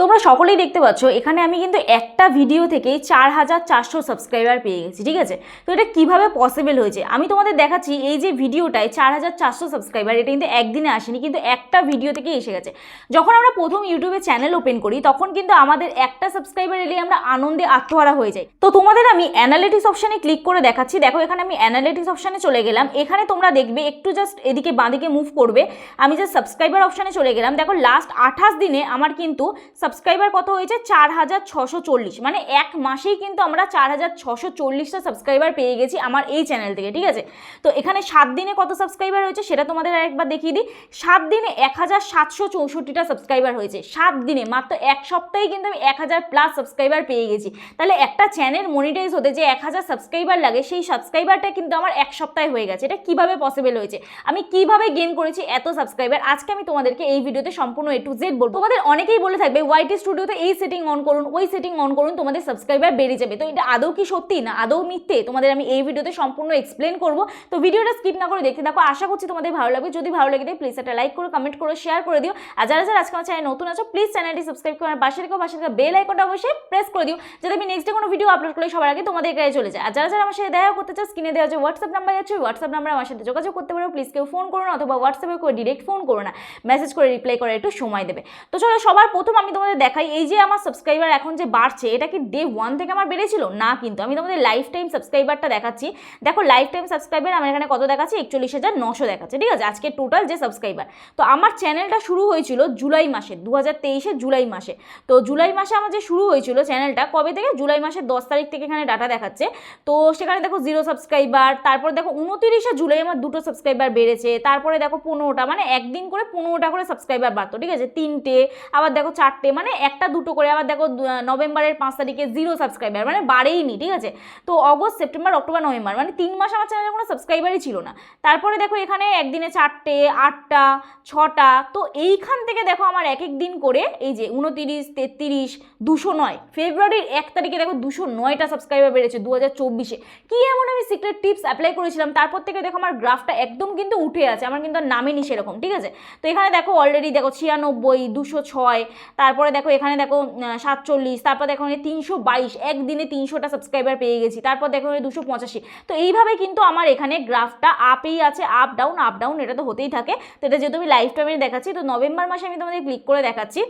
তোমরা সকলেই দেখতে পাচ্ছ, এখানে আমি কিন্তু একটা ভিডিও থেকেই চার হাজার চারশো সাবস্ক্রাইবার পেয়ে গেছি, ঠিক আছে? তো এটা কীভাবে পসিবল হয়েছে? আমি তোমাদের দেখাচ্ছি, এই যে ভিডিওটায় চার হাজার চারশো সাবস্ক্রাইবার এটা কিন্তু একদিনে আসেনি, কিন্তু একটা ভিডিও থেকে এসে গেছে। যখন আমরা প্রথম ইউটিউবে চ্যানেল ওপেন করি, তখন কিন্তু আমাদের একটা সাবস্ক্রাইবার এলেই আমরা আনন্দে আত্মহারা হয়ে যাই। তো তোমাদের আমি অ্যানালিটিক্স অপশানে ক্লিক করে দেখাচ্ছি, দেখো এখানে আমি অ্যানালিটিক্স অপশানে চলে গেলাম, এখানে তোমরা দেখবে, একটু জাস্ট এদিকে বাঁদিকে মুভ করবে, আমি জাস্ট সাবস্ক্রাইবার অপশানে চলে গেলাম। দেখো লাস্ট আঠাশ দিনে আমার কিন্তু সাবস্ক্রাইবার কত হয়েছে? চার হাজার ছশো চল্লিশ। মানে এক মাসেই কিন্তু আমরা চার হাজার ছশো চল্লিশটা সাবস্ক্রাইবার পেয়ে গেছি আমার এই চ্যানেল থেকে, ঠিক আছে? তো এখানে সাত দিনে কত সাবস্ক্রাইবার হয়েছে সেটা তোমাদের আরেকবার দেখিয়ে দিই। সাত দিনে এক হাজার সাতশো চৌষট্টিটা সাবস্ক্রাইবার হয়েছে। সাত দিনে, মাত্র এক সপ্তাহে কিন্তু আমি এক হাজার প্লাস সাবস্ক্রাইবার পেয়ে গেছি। তাহলে একটা চ্যানেল মনিটাইজ হতে যে এক হাজার সাবস্ক্রাইবার লাগে, সেই সাবস্ক্রাইবারটা কিন্তু আমার এক সপ্তাহে হয়ে গেছে। এটা কীভাবে পসিবল হয়েছে? আমি কীভাবে গেম করেছি এত সাবস্ক্রাইবার আজকে আমি তোমাদেরকে এই ভিডিওতে সম্পূর্ণ এ টু জেড বলব। তোমাদের অনেকেই বলে থাকবে ওয়াইটি স্টুডিওতে এই সেটিং অন করুন, ওই সেটিং অন করুন, তোমাদের সাবস্ক্রাইবার বেড়ে যাবে। তো এটা আদৌ কি সত্যি না আদৌ মিথ্যে? তোমাদের আমি এই ভিডিওতে সম্পূর্ণ এক্সপ্লেন করব। তো ভিডিওটা স্কিপ না করে দেখতে দেখো আশা করছি তোমাদের ভালো লাগবে। যদি ভালো লাগে প্লিজ একটা লাইক করো কমেন্ট করো শেয়ার করে দিও। আর যারা যারা আজকে চ্যানেল নতুন আছো প্লিজ চ্যানেলটি সাবস্ক্রাইব করে পাশে রেখো পাশে রেখো বেল আইকনটা অবশ্যই প্রেস করে দিও। যাতে আমি নেক্সট কোনো ভিডিও আপলোড করলে সবার আগে তোমাদের কাছে চলে যায়। আর যারা যারা আমার সাথে দেখা করতে চাও স্ক্রিনে দেওয়া যে হোয়াটসঅ্যাপ নাম্বার আছে হোয়াটসঅ্যাপ নাম্বার আমার সাথে যোগাযোগ করতে পারো। প্লিজ কেউ ফোন করো না, অথবা হোয়াটসঅ্যাপে করে ডিরেক্ট ফোন করো না। মেসেজ করে রিপ্লাই করে একটু সময় দেবে। তো চলো, সবার প্রথম আমি তোমাদের দেখাই। এই যে আমার সাবস্ক্রাইবার এখন যে বাড়ছে, এটা কি ডে ওয়ান থেকে আমার বেড়েছিল? না কিন্তু, আমি তোমাদের লাইফ টাইম সাবস্ক্রাইবারটা দেখাচ্ছি। দেখো লাইফ টাইম সাবস্ক্রাইবার আমার এখানে কত দেখাচ্ছে? একচল্লিশ হাজার নশো দেখাচ্ছে, ঠিক আছে? আজকে টোটাল যে সাবস্ক্রাইবার তো আমার চ্যানেলটা শুরু হয়েছিল জুলাই মাসে দু হাজার তেইশে জুলাই মাসে। তো জুলাই মাসে আমার যে শুরু হয়েছিল চ্যানেলটা কবে থেকে? জুলাই মাসের দশ তারিখ থেকে এখানে ডাটা দেখাচ্ছে। তো সেখানে দেখো জিরো সাবস্ক্রাইবার তারপর দেখো উনতিরিশে জুলাই আমার দুটো সাবস্ক্রাইবার বেড়েছে, তারপরে দেখো পনেরোটা মানে একদিন করে পনেরোটা করে সাবস্ক্রাইবার বাড়তো, ঠিক আছে? তিনটে, আবার দেখো চারটে মানে একটা দুটো করে। আবার দেখো নভেম্বরের পাঁচ তারিখে জিরো সাবস্ক্রাইবার মানে বাড়েইনি ঠিক আছে? তো অগস্ট, সেপ্টেম্বর, অক্টোবর, নভেম্বর মানে তিন মাস আমার চ্যানেলে কোনো সাবস্ক্রাইবারই ছিল না। তারপরে দেখো, এখানে একদিনে চারটে, আটটা, ছটা, তো এইখান থেকে দেখো আমার এক এক দিন করে এই যে উনতিরিশ তেত্রিশ, দুশো নয়, ফেব্রুয়ারির এক তারিখে দেখো দুশো নয়টা সাবস্ক্রাইবার বেড়েছে দু হাজার চব্বিশে। কী এমন আমি সিক্রেট টিপস অ্যাপ্লাই করেছিলাম? তারপর থেকে দেখো আমার গ্রাফটা একদম কিন্তু উঠে আছে, আমার কিন্তু নামেনি সেরকম, ঠিক আছে? তো এখানে দেখো অলরেডি দেখো ছিয়ানব্বই, দুশো ছয়, তারপরে দেখো এখানে দেখো সাতচল্লিশ, তারপর দেখো এখানে তিনশো বাইশ, একদিনে তিনশোটা সাবস্ক্রাইবার পেয়ে গেছি, তারপর দেখো এখানে দুশো পঁচাশি। তো এইভাবে কিন্তু আমার এখানে গ্রাফটা আপেই আছে আপ ডাউন আপ ডাউন এটা তো হতেই থাকে। তো এটা যেহেতু আমি লাইফ টাইমে দেখাচ্ছি, তো নভেম্বর মাসে আমি তোমাদের ক্লিক করে দেখাচ্ছি।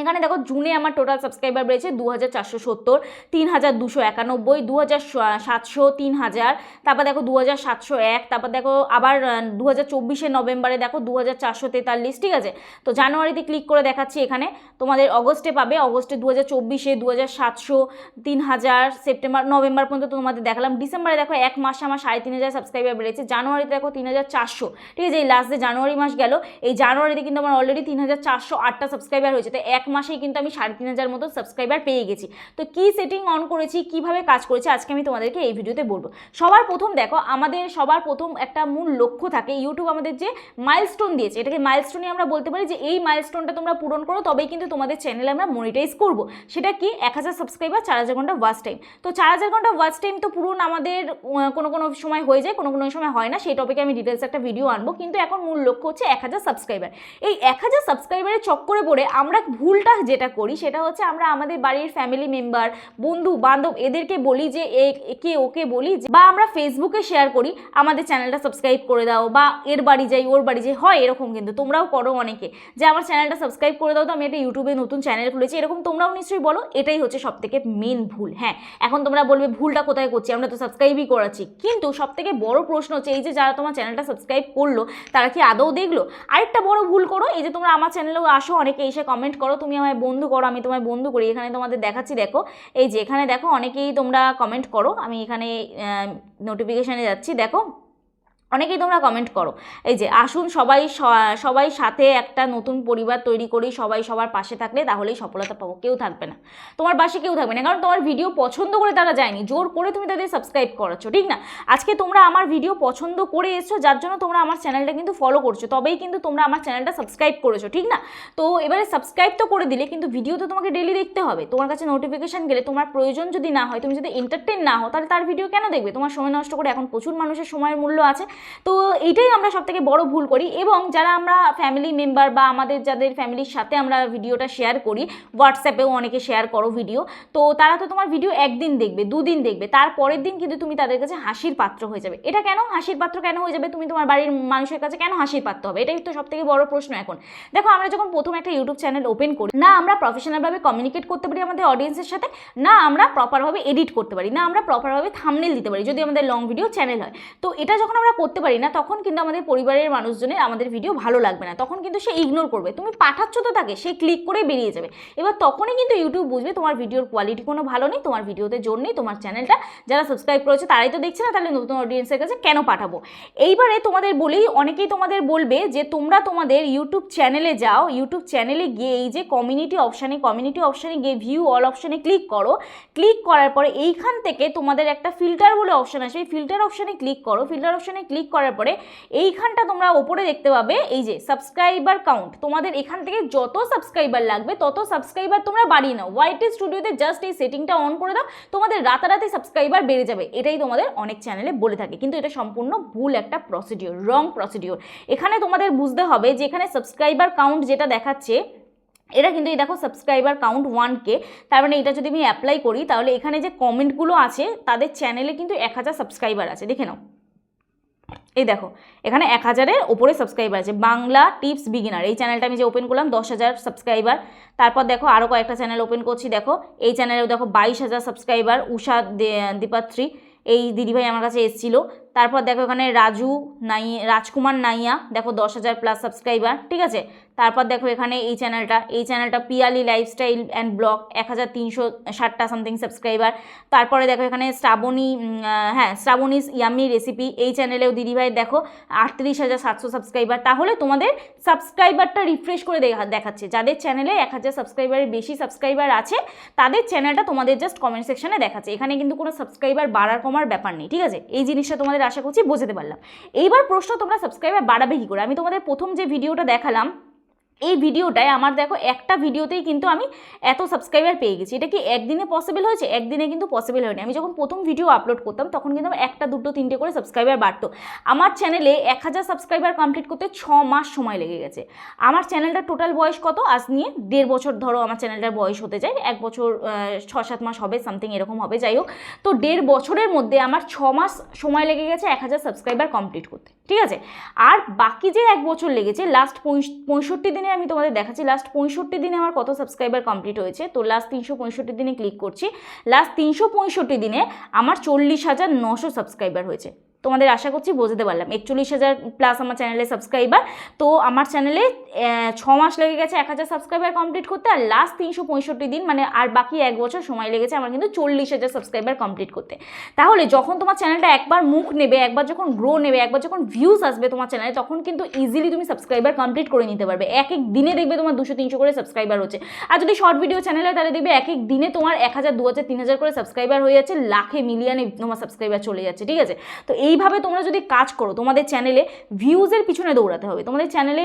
এখানে দেখো জুনে আমার টোটাল সাবস্ক্রাইবার বেড়েছে দু হাজার চারশো সত্তর তিন হাজার দুশো একানব্বই দু হাজার সাতশো তিন হাজার তারপর দেখো দু হাজার সাতশো এক, তারপর দেখো আবার দু হাজার চব্বিশে নভেম্বরে দেখো দু হাজার চারশো তেতাল্লিশ, ঠিক আছে? তো জানুয়ারিতে ক্লিক করে দেখাচ্ছি এখানে। তোমাদের অগস্টে পাবে, অগস্টে দু হাজার চব্বিশে দু হাজার সাতশো তিন হাজার সেপ্টেম্বর, নভেম্বর পর্যন্ত তোমাদের দেখালাম। ডিসেম্বরে দেখো এক মাসে আমার সাড়ে তিন হাজার সাবস্ক্রাইবার বেড়েছে, জানুয়ারিতে দেখো তিন হাজার চারশো, ঠিক আছে? এই লাস্ট জানুয়ারি মাস গেল, এই জানুয়ারিতে কিন্তু আমার অলরেডি তিন হাজার চারশো আটটা সাবস্ক্রাইবার হয়েছে, তো এক মাসেই কিন্তু আমি সাড়ে তিন হাজার মতো সাবস্ক্রাইবার পেয়ে গেছি। তো কি সেটিং অন করেছি, কীভাবে কাজ করেছি, আজকে আমি তোমাদেরকে এই ভিডিওতে বলব। সবার প্রথম দেখো, আমাদের সবার প্রথম একটা মূল লক্ষ্য থাকে ইউটিউব আমাদের যে মাইলস্টোন দিয়েছে, এটাকে মাইলস্টোনই আমরা বলতে পারি যে এই মাইলস্টোনটা তোমরা পূরণ করো, তবেই কিন্তু তোমাদের চ্যানেলে আমরা মনিটাইজ করব। সেটা কি? এক হাজার সাবস্ক্রাইবার চার হাজার ঘণ্টা ওয়াচ টাইম তো চার হাজার ঘণ্টা ওয়াচ টাইম তো পূরণ আমাদের কোনো কোনো সময় হয়ে যায়, কোনো কোনো সময় হয় না, সেই টপিকে আমি ডিটেলস একটা ভিডিও আনব। কিন্তু এখন মূল লক্ষ্য হচ্ছে এক হাজার সাবস্ক্রাইবার এই এক হাজার সাবস্ক্রাইবারের চক্করে পড়ে আমরা ভুলটা যেটা করি সেটা হচ্ছে আমরা আমাদের বাড়ির ফ্যামিলি মেম্বার বন্ধু, বান্ধব এদেরকে বলি যে একে ওকে বলি বা আমরা ফেসবুকে শেয়ার করি, আমাদের চ্যানেলটা সাবস্ক্রাইব করে দাও, বা এর বাড়ি যাই, ওর বাড়ি যাই, হয় এরকম কিন্তু, তোমরাও করো অনেকে। যে আমার চ্যানেলটা সাবস্ক্রাইব করে দাও তো আমি একটা ইউটিউবে নতুন চ্যানেল খুলেছি, এরকম তোমরাও নিশ্চয়ই বলো, এটাই হচ্ছে সব থেকে মেন ভুল হ্যাঁ। এখন তোমরা বলবে ভুলটা কোথায় করছি, আমরা তো সাবস্ক্রাইবই করাচ্ছি, কিন্তু সব থেকে বড় প্রশ্ন হচ্ছে, এই যে যারা তোমার চ্যানেলটা সাবস্ক্রাইব করল, তারা কি আদৌ দেখল? আরেকটা বড় ভুল করো, এই যে তোমরা আমার চ্যানেলেও আসো, অনেকে এসে কমেন্ট করো তুমি আমায় বন্ধু করো, আমি তোমায় বন্ধু করি। এখানে তোমাদের দেখাচ্ছি, দেখো, এই যে এখানে দেখো, অনেকেই তোমরা কমেন্ট করো। আমি এখানে নোটিফিকেশানে যাচ্ছি, দেখো। অনেকেই তোমরা কমেন্ট করো। এই যে, আসুন সবাই সবাই সাথে একটা নতুন পরিবার তৈরি করি, সবাই সবার পাশে থাকলে তাহলেই সফলতা পাবো, কেউ থাকবে না। তোমার পাশে কেউ থাকবে না, কারণ তোমার ভিডিও পছন্দ করে তারা যায়নি, জোর করে তুমি তাদের সাবস্ক্রাইব করাচ্ছ, ঠিক না? আজকে তোমরা আমার ভিডিও পছন্দ করে এসছো, যার জন্য তোমরা আমার চ্যানেলটা কিন্তু ফলো করছ, তবেই কিন্তু তোমরা আমার চ্যানেলটা সাবস্ক্রাইব করেছ, ঠিক না? তো এবারে সাবস্ক্রাইব তো করে দিলে, কিন্তু ভিডিও তো তোমাকে ডেলি দেখতে হবে। তোমার কাছে নোটিফিকেশান গেলে তোমার প্রয়োজন যদি না হয়, তুমি যদি এন্টারটেন না হও, তাহলে তার ভিডিও কেন দেখবে? তোমার সময় নষ্ট করে এখন প্রচুর মানুষের সময়ের মূল্য আছে তো এইটাই আমরা সব থেকে বড় ভুল করি এবং যারা আমরা ফ্যামিলি মেম্বার বা আমাদের যাদের ফ্যামিলির সাথে আমরা ভিডিওটা শেয়ার করি হোয়াটসঅ্যাপেও অনেকে শেয়ার করো ভিডিও তো তারা তো তোমার ভিডিও একদিন দেখবে, দুদিন দেখবে, তার পরের দিন কিন্তু তুমি তাদের কাছে হাসির পাত্র হয়ে যাবে। এটা কেন হাসির পাত্র কেন হয়ে যাবে? তুমি তোমার বাড়ির মানুষের কাছে কেন হাসির পাত্র হবে? এটাই তো সব থেকে বড় প্রশ্ন এখন। দেখো, আমরা যখন প্রথম একটা ইউটিউব চ্যানেল ওপেন করি, না আমরা প্রফেশনালভাবে কমিউনিকেট করতে পারি আমাদের অডিয়েন্সের সাথে, না আমরা প্রপারভাবে এডিট করতে পারি, না আমরা প্রপারভাবে থামনেল দিতে পারি, যদি আমাদের লং ভিডিও চ্যানেল হয়। তো এটা যখন আমরা করতে পারি না, তখন কিন্তু আমাদের পরিবারের মানুষজনের আমাদের ভিডিও ভালো লাগবে না। তখন কিন্তু সে ইগনোর করবে। তুমি পাঠাচ্ছ তো তাকে, সে ক্লিক করে বেরিয়ে যাবে। এবার তখনই কিন্তু ইউটিউব বুঝবে তোমার ভিডিওর কোয়ালিটি কোনো ভালো নেই, তোমার ভিডিওতে জোর নেই, তোমার চ্যানেলটা যারা সাবস্ক্রাইব করেছে তারাই তো দেখছে না, তাহলে নতুন অডিয়েন্সের কাছে কেন পাঠাবো? এইবারে তোমাদের বলেই অনেকেই তোমাদের বলবে যে তোমরা তোমাদের ইউটিউব চ্যানেলে যাও ইউটিউব চ্যানেলে গিয়ে এই যে কমিউনিটি অপশানে কমিউনিটি অপশানে গিয়ে ভিউ অল অপশানে ক্লিক করো। ক্লিক করার পরে এইখান থেকে তোমাদের একটা ফিল্টার বলে অপশান আসবে ফিল্টার অপশানে ক্লিক করো। ফিল্টার অপশানে ক্লিক করার পরে এইখানটা তোমরা ওপরে দেখতে পাবে, এই যে সাবস্ক্রাইবার কাউন্ট তোমাদের এখান থেকে যত সাবস্ক্রাইবার লাগবে, তত সাবস্ক্রাইবার তোমরা বাড়িয়ে নাও। ওয়াইটি স্টুডিওতে জাস্ট এই সেটিংটা অন করে দাও, তোমাদের রাতারাতি সাবস্ক্রাইবার বেড়ে যাবে। এটাই তোমাদের অনেক চ্যানেলে বলে থাকে। কিন্তু এটা সম্পূর্ণ ভুল একটা প্রসিডিওর রং প্রসিডিওর এখানে তোমাদের বুঝতে হবে যে এখানে সাবস্ক্রাইবার কাউন্ট যেটা দেখাচ্ছে, এটা কিন্তু এই দেখো সাবস্ক্রাইবার কাউন্ট ওয়ান কে। তার মানে এটা যদি আমি অ্যাপ্লাই করি, তাহলে এখানে যে কমেন্টগুলো আছে, তাদের চ্যানেলে কিন্তু এক হাজার সাবস্ক্রাইবার আছে। দেখে নাও। এই দেখো, এখানে এক হাজারের ওপরে সাবস্ক্রাইবার আছে। বাংলা টিপস বিগিনার এই চ্যানেলটা আমি যে ওপেন করলাম, দশ হাজার সাবস্ক্রাইবার তারপর দেখো আরও কয়েকটা চ্যানেল ওপেন করছি, দেখো। এই চ্যানেলেও দেখো, বাইশ হাজার সাবস্ক্রাইবার উষা দীপাত্রী, এই দিদিভাই আমার কাছে এসেছিল। তারপর দেখো, এখানে রাজু, নাই, রাজকুমার নাইয়া, দেখো, দশ হাজার প্লাস সাবস্ক্রাইবার ঠিক আছে? তারপর দেখো এখানে এই চ্যানেলটা এই চ্যানেলটা পিয়ালি লাইফস্টাইল অ্যান্ড ব্লগ এক হাজার তিনশো ষাটটা সামথিং সাবস্ক্রাইবার তারপরে দেখো এখানে শ্রাবণী হ্যাঁ শ্রাবণীস ইয়ামি রেসিপি এই চ্যানেলেও দিদিভাই দেখো আটত্রিশ হাজার সাতশো সাবস্ক্রাইবার তাহলে তোমাদের সাবস্ক্রাইবারটা রিফ্রেশ করে দেখা- দেখাচ্ছে। যাদের চ্যানেলে এক হাজার সাবস্ক্রাইবারের বেশি সাবস্ক্রাইবার আছে, তাদের চ্যানেলটা তোমাদের জাস্ট কমেন্ট সেকশানে দেখাচ্ছে। এখানে কিন্তু কোনো সাবস্ক্রাইবার বাড়ার কমার ব্যাপার নেই, ঠিক আছে? এই জিনিসটা তোমাদের আশা করছি বোঝাতে পারলাম। এইবার প্রশ্ন তোমরা সাবস্ক্রাইবার বাড়াবে কী করে? আমি তোমাদের প্রথম যে ভিডিওটা দেখালাম এই ভিডিওটায় আমার দেখো একটা ভিডিওতেই কিন্তু আমি এত সাবস্ক্রাইবার পেয়ে গেছি। এটা কি একদিনে পসিবল হয়েছে? একদিনে কিন্তু পসিবল হয়নি। আমি যখন প্রথম ভিডিও আপলোড করতাম, তখন কিন্তু আমার একটা, দুটো, তিনটে করে সাবস্ক্রাইবার বাড়তো। আমার চ্যানেলে এক হাজার সাবস্ক্রাইবার কমপ্লিট করতে ছ মাস সময় লেগে গেছে। আমার চ্যানেলটার টোটাল বয়স কত? আজ নিয়ে দেড় বছর ধরো আমার চ্যানেলটার বয়স হতে যায়। এক বছর ছ সাত মাস হবে সামথিং এরকম হবে, যাই হোক। তো দেড় বছরের মধ্যে আমার ছ মাস সময় লেগে গেছে এক হাজার সাবস্ক্রাইবার কমপ্লিট করতে। ঠিক আছে? আর বাকি যে এক বছর লেগেছে লাস্ট পঁয়ষট্টি দিনে আমি তোমাদের দেখাচ্ছি লাস্ট পঁয়ষট্টি দিনে আমার কত সাবস্ক্রাইবার কমপ্লিট হয়েছে, তো লাস্ট তিনশো পঁয়ষট্টি দিনে ক্লিক করছি। লাস্ট তিনশো পঁয়ষট্টি দিনে আমার চল্লিশ হাজার নশো সাবস্ক্রাইবার হয়েছে। তোমাদের আশা করছি বোঝাতে পারলাম। একচল্লিশ হাজার প্লাস আমার চ্যানেলে সাবস্ক্রাইবার তো আমার চ্যানেলে ছ মাস লেগে গেছে এক হাজার সাবস্ক্রাইবার কমপ্লিট করতে, আর লাস্ট তিনশো পঁয়ষট্টি দিন মানে আর বাকি এক বছর সময় লেগেছে আমার কিন্তু চল্লিশ হাজার সাবস্ক্রাইবার কমপ্লিট করতে। তাহলে যখন তোমার চ্যানেলটা একবার মুখ নেবে, একবার যখন গ্রো নেবে, একবার যখন ভিউজ আসবে তোমার চ্যানেলে তখন কিন্তু ইজিলি তুমি সাবস্ক্রাইবার কমপ্লিট করে নিতে পারবে। এক এক দিনে দেখবে তোমার দুশো তিনশো করে সাবস্ক্রাইবার হচ্ছে। আর যদি শর্ট ভিডিও চ্যানেল হয়, তাহলে দেখবে এক এক দিনে তোমার এক হাজার, দু হাজার, তিন হাজার করে সাবস্ক্রাইবার হয়ে যাচ্ছে, লাখে মিলিয়নে তোমার সাবস্ক্রাইবার চলে যাচ্ছে, ঠিক আছে? তো এইভাবে তোমরা যদি কাজ করো, তোমাদের চ্যানেলে ভিউজের পিছনে দৌড়াতে হবে। তোমাদের চ্যানেলে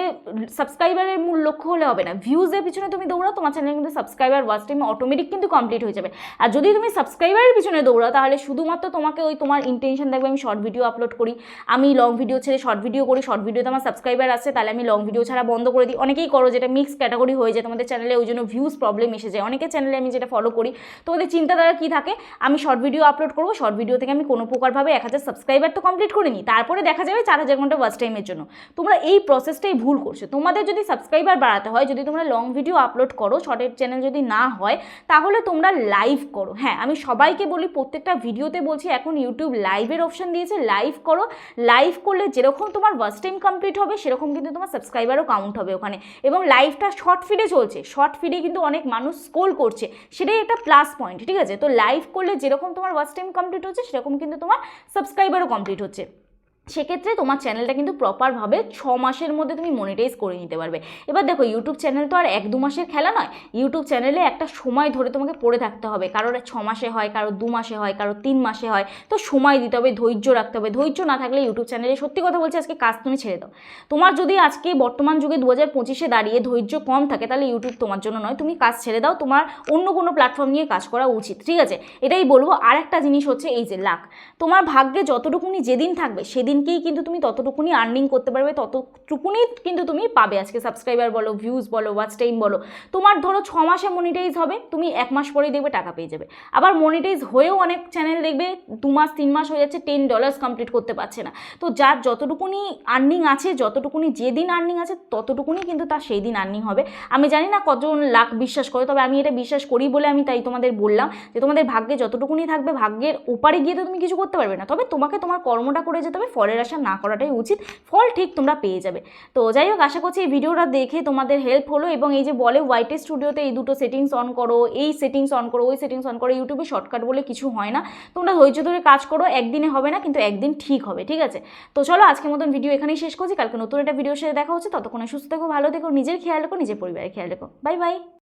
সাবস্ক্রাইবারের মূল লক্ষ্য হলে হবে না। ভিউজের পিছনে তুমি দৌড়াও, তোমার চ্যানেলে কিন্তু সাবস্ক্রাইবার ওয়াচ টাইম অটোমেটিক কিন্তু কমপ্লিট হয়ে যাবে। আর যদি তুমি সাবস্ক্রাইবারের পিছনে দৌড়াও, তাহলে শুধুমাত্র তোমাকে ওই তোমার ইন্টেনশন থাকবে আমি শর্ট ভিডিও আপলোড করি, আমি লং ভিডিও ছেড়ে শর্ট ভিডিও করি শর্ট ভিডিওতে আমার সাবস্ক্রাইবার আসছে তাহলে আমি লং ভিডিও ছাড়া বন্ধ করে দিই। অনেকেই করো, যেটা মিক্স ক্যাটাগরি হয়ে যায় তোমাদের চ্যানেলে ওই জন্য ভিউজ প্রবলেম এসে যায়। অনেকের চ্যানেলে আমি যেটা ফলো করি, তোমাদের চিন্তাধারা কী থাকে? আমি শর্ট ভিডিও আপলোড করব শর্ট ভিডিও থেকে আমি কোনো প্রকারভাবে এক হাজার সাবস্ক্রাইবার তো কমপ্লিট করে নিই তারপরে দেখা যাবে চার হাজার ঘণ্টা ওয়াচ টাইমের জন্য। তোমরা এই প্রসেসটাই ভুল করছ। তোমাদের যদি সাবস্ক্রাইবার বাড়াতে হয়, যদি তোমরা লং ভিডিও আপলোড করো শর্টের চ্যানেল যদি না হয়, তাহলে তোমরা লাইভ করো। হ্যাঁ আমি সবাইকে বলি, প্রত্যেকটা ভিডিওতে বলছি, এখন ইউটিউব লাইভের অপশন দিয়েছে লাইভ করো। লাইভ করলে যেরকম তোমার ওয়াচ টাইম কমপ্লিট হবে, সেরকম কিন্তু তোমার সাবস্ক্রাইবারও কাউন্ট হবে ওখানে। এবং লাইভটা শর্ট ফিডে চলছে। শর্ট ফিডে কিন্তু অনেক মানুষ স্কোল করছে। সেটাই একটা প্লাস পয়েন্ট ঠিক আছে? তো লাইভ করলে যেরকম তোমার ওয়াচ টাইম কমপ্লিট হচ্ছে, সেরকম কিন্তু তোমার সাবস্ক্রাইবারও কমপ্লিট হচ্ছে। সেক্ষেত্রে তোমার চ্যানেলটা কিন্তু প্রপারভাবে ছ মাসের মধ্যে তুমি মনিটাইজ করে নিতে পারবে। এবার দেখো ইউটিউব চ্যানেল তো আর এক দু মাসের খেলা নয়। ইউটিউব চ্যানেলে একটা সময় ধরে তোমাকে পড়ে থাকতে হবে। কারোর ছ মাসে হয় কারোর দু মাসে হয় কারোর তিন মাসে হয়। তো সময় দিতে হবে, ধৈর্য রাখতে হবে। ধৈর্য না থাকলে ইউটিউব চ্যানেলে সত্যি কথা বলছি, আজকে কাজ তুমি ছেড়ে দাও। তোমার যদি আজকে বর্তমান যুগে দু হাজার পঁচিশে দাঁড়িয়ে ধৈর্য কম থাকে, তাহলে ইউটিউব তোমার জন্য নয়। তুমি কাজ ছেড়ে দাও, তোমার অন্য কোনো প্ল্যাটফর্ম নিয়ে কাজ করা উচিত, ঠিক আছে? এটাই বলব। আর একটা জিনিস হচ্ছে এই যে লাখ তোমার ভাগ্যে যতটুকুনি যেদিন থাকবে, সেদিন সেদিনকেই কিন্তু তুমি ততটুকুনি আর্নিং করতে পারবে, ততটুকুনি কিন্তু তুমি পাবে। আজকে সাবস্ক্রাইবার বলো ভিউজ বলো ওয়াচ টাইম বলো। তোমার ধরো ছ মাসে মনিটাইজ হবে, তুমি এক মাস পরেই দেখবে টাকা পেয়ে যাবে। আবার মনিটাইজ হয়েও অনেক চ্যানেল দেখবে, দু মাস, তিন মাস হয়ে যাচ্ছে টেন ডলার্স কমপ্লিট করতে পারছে না। তো যার যতটুকুনি আর্নিং আছে, যতটুকুনি যেদিন আর্নিং আছে, ততটুকুনি কিন্তু তার সেই দিন আর্নিং হবে। আমি জানি না কতজন লাখ বিশ্বাস করে, তবে আমি এটা বিশ্বাস করি বলে আমি তাই তোমাদের বললাম যে তোমাদের ভাগ্যে যতটুকুনি থাকবে, ভাগ্যের ওপারে গিয়ে তো তুমি কিছু করতে পারবে না। তবে তোমাকে তোমার কর্মটা করে যেতে হবে ফলের আশা না করাটাই উচিত। ফল ঠিক তোমরা পেয়ে যাবে। তো যাই হোক, আশা করছি এই ভিডিওটা দেখে তোমাদের হেল্প হলো এবং এই যে বলে হোয়াইটে স্টুডিওতে এই দুটো সেটিংস অন করো, এই সেটিংস অন করো, ওই সেটিংস অন করো ইউটিউবে শর্টকাট বলে কিছু হয় না। তোমরা ধৈর্য ধরে কাজ করো, একদিনে হবে না, কিন্তু একদিন ঠিক হবে, ঠিক আছে? তো চলো, আজকের মতন ভিডিও এখানেই শেষ করছি। কালকে নতুন একটা ভিডিওর সাথে দেখা হচ্ছে। ততক্ষণে সুস্থ থেকো, ভালো থেকো, নিজের খেয়াল রেখো, নিজের পরিবারের খেয়াল রেখো। Bye bye